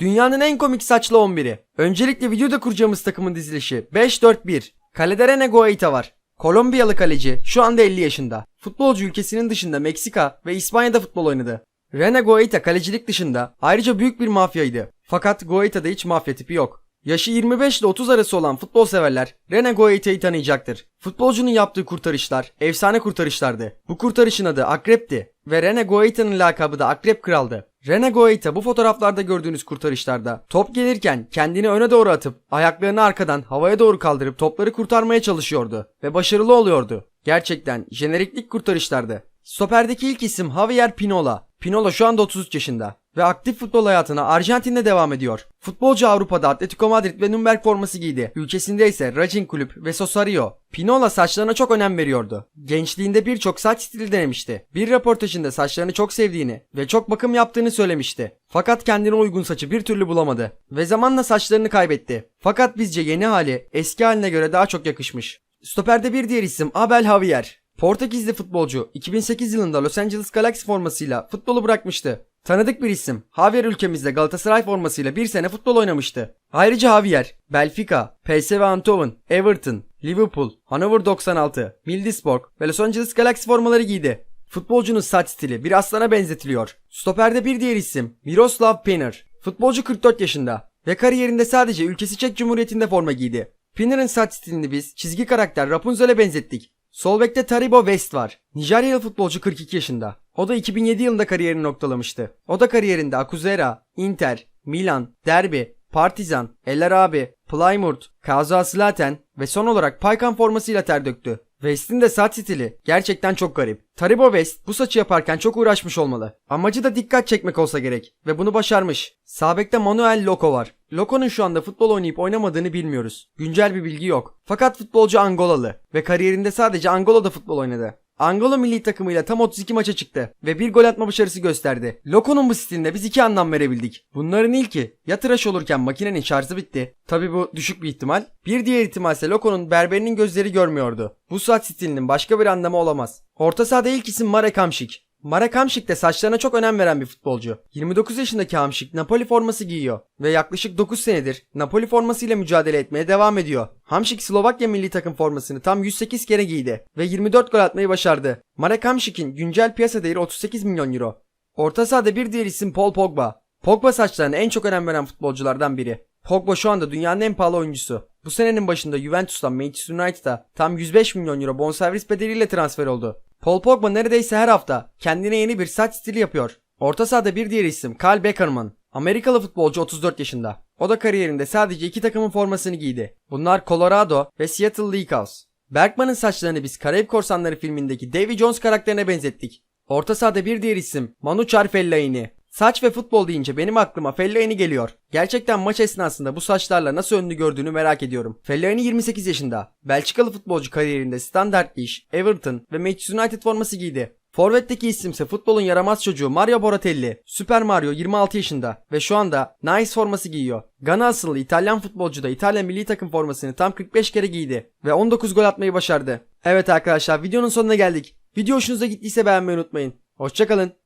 Dünyanın en komik saçlı 11'i. Öncelikle videoda kuracağımız takımın dizilişi 5-4-1. Kalede Rene Guaita var. Kolombiyalı kaleci şu anda 50 yaşında. Futbolcu ülkesinin dışında Meksika ve İspanya'da futbol oynadı. Rene Guaita kalecilik dışında ayrıca büyük bir mafyaydı. Fakat Guaita'da hiç mafya tipi yok. Yaşı 25 ile 30 arası olan futbol severler Rene Guaita'yı tanıyacaktır. Futbolcunun yaptığı kurtarışlar efsane kurtarışlardı. Bu kurtarışın adı Akrep'ti ve Rene Guaita'nın lakabı da Akrep Kral'dı. Rene Guaita bu fotoğraflarda gördüğünüz kurtarışlarda top gelirken kendini öne doğru atıp ayaklarını arkadan havaya doğru kaldırıp topları kurtarmaya çalışıyordu ve başarılı oluyordu. Gerçekten jeneriklik kurtarışlardı. Stoperdeki ilk isim Javier Pinola. Pinola şu anda 33 yaşında ve aktif futbol hayatına Arjantin'de devam ediyor. Futbolcu Avrupa'da Atletico Madrid ve Nürnberg forması giydi. Ülkesinde ise Racing Kulüp ve Sosario. Pinola saçlarına çok önem veriyordu. Gençliğinde birçok saç stili denemişti. Bir röportajında saçlarını çok sevdiğini ve çok bakım yaptığını söylemişti. Fakat kendine uygun saçı bir türlü bulamadı ve zamanla saçlarını kaybetti. Fakat bizce yeni hali eski haline göre daha çok yakışmış. Stoperde bir diğer isim Abel Javier. Portekizli futbolcu 2008 yılında Los Angeles Galaxy formasıyla futbolu bırakmıştı. Tanıdık bir isim. Javier ülkemizde Galatasaray formasıyla bir sene futbol oynamıştı. Ayrıca Javier, Benfica, PSV Eindhoven, Everton, Liverpool, Hannover 96, Middlesbrough ve Los Angeles Galaxy formaları giydi. Futbolcunun saç stili bir aslana benzetiliyor. Stoperde bir diğer isim Miroslav Pener. Futbolcu 44 yaşında ve kariyerinde sadece ülkesi Çek Cumhuriyeti'nde forma giydi. Pener'ın saç stilini biz çizgi karakter Rapunzel'e benzettik. Sol bekte Taribo West var. Nijeryalı futbolcu 42 yaşında. O da 2007 yılında kariyerini noktalamıştı. O da kariyerinde Akuzera, Inter, Milan, Derby, Partizan, El Arabi, Plymouth, Kaza Slaten ve son olarak Paykan formasıyla ter döktü. West'in de saç stili gerçekten çok garip. Taribo West bu saçı yaparken çok uğraşmış olmalı. Amacı da dikkat çekmek olsa gerek ve bunu başarmış. Sağ bekte Manuel Loco var. Loco'nun şu anda futbol oynayıp oynamadığını bilmiyoruz. Güncel bir bilgi yok. Fakat futbolcu Angolalı ve kariyerinde sadece Angola'da futbol oynadı. Angola milli takımıyla tam 32 maça çıktı ve bir gol atma başarısı gösterdi. Loco'nun bu stilinde biz iki anlam verebildik. Bunların ilki ya tıraş olurken makinenin şarjı bitti. Tabi bu düşük bir ihtimal. Bir diğer ihtimal ise Loco'nun berberinin gözleri görmüyordu. Bu saç stilinin başka bir anlamı olamaz. Orta sahada ilk isim Marek Hamšík. Marek Hamšík de saçlarına çok önem veren bir futbolcu. 29 yaşındaki Hamšík Napoli forması giyiyor ve yaklaşık 9 senedir Napoli formasıyla mücadele etmeye devam ediyor. Hamšík Slovakya milli takım formasını tam 108 kere giydi ve 24 gol atmayı başardı. Marek Hamšík'in güncel piyasa değeri 38 milyon euro. Orta sahada bir diğer isim Paul Pogba. Pogba saçlarına en çok önem veren futbolculardan biri. Pogba şu anda dünyanın en pahalı oyuncusu. Bu senenin başında Juventus'tan Manchester United'a tam 105 milyon euro bonservis bedeliyle transfer oldu. Paul Pogba neredeyse her hafta kendine yeni bir saç stili yapıyor. Orta sahada bir diğer isim Kyle Beckerman. Amerikalı futbolcu 34 yaşında. O da kariyerinde sadece iki takımın formasını giydi. Bunlar Colorado ve Seattle Lakers. Bergman'ın saçlarını biz Karayip Korsanları filmindeki Davy Jones karakterine benzettik. Orta sahada bir diğer isim Manuchar Fellaini. Saç ve futbol deyince benim aklıma Fellaini geliyor. Gerçekten maç esnasında bu saçlarla nasıl önünü gördüğünü merak ediyorum. Fellaini 28 yaşında. Belçikalı futbolcu kariyerinde Standard Liège, Everton ve Manchester United forması giydi. Forvet'teki isimse futbolun yaramaz çocuğu Mario Boratelli. Super Mario 26 yaşında ve şu anda Nice forması giyiyor. Gana asıllı İtalyan futbolcu da İtalya milli takım formasını tam 45 kere giydi ve 19 gol atmayı başardı. Evet arkadaşlar videonun sonuna geldik. Video hoşunuza gittiyse beğenmeyi unutmayın. Hoşçakalın.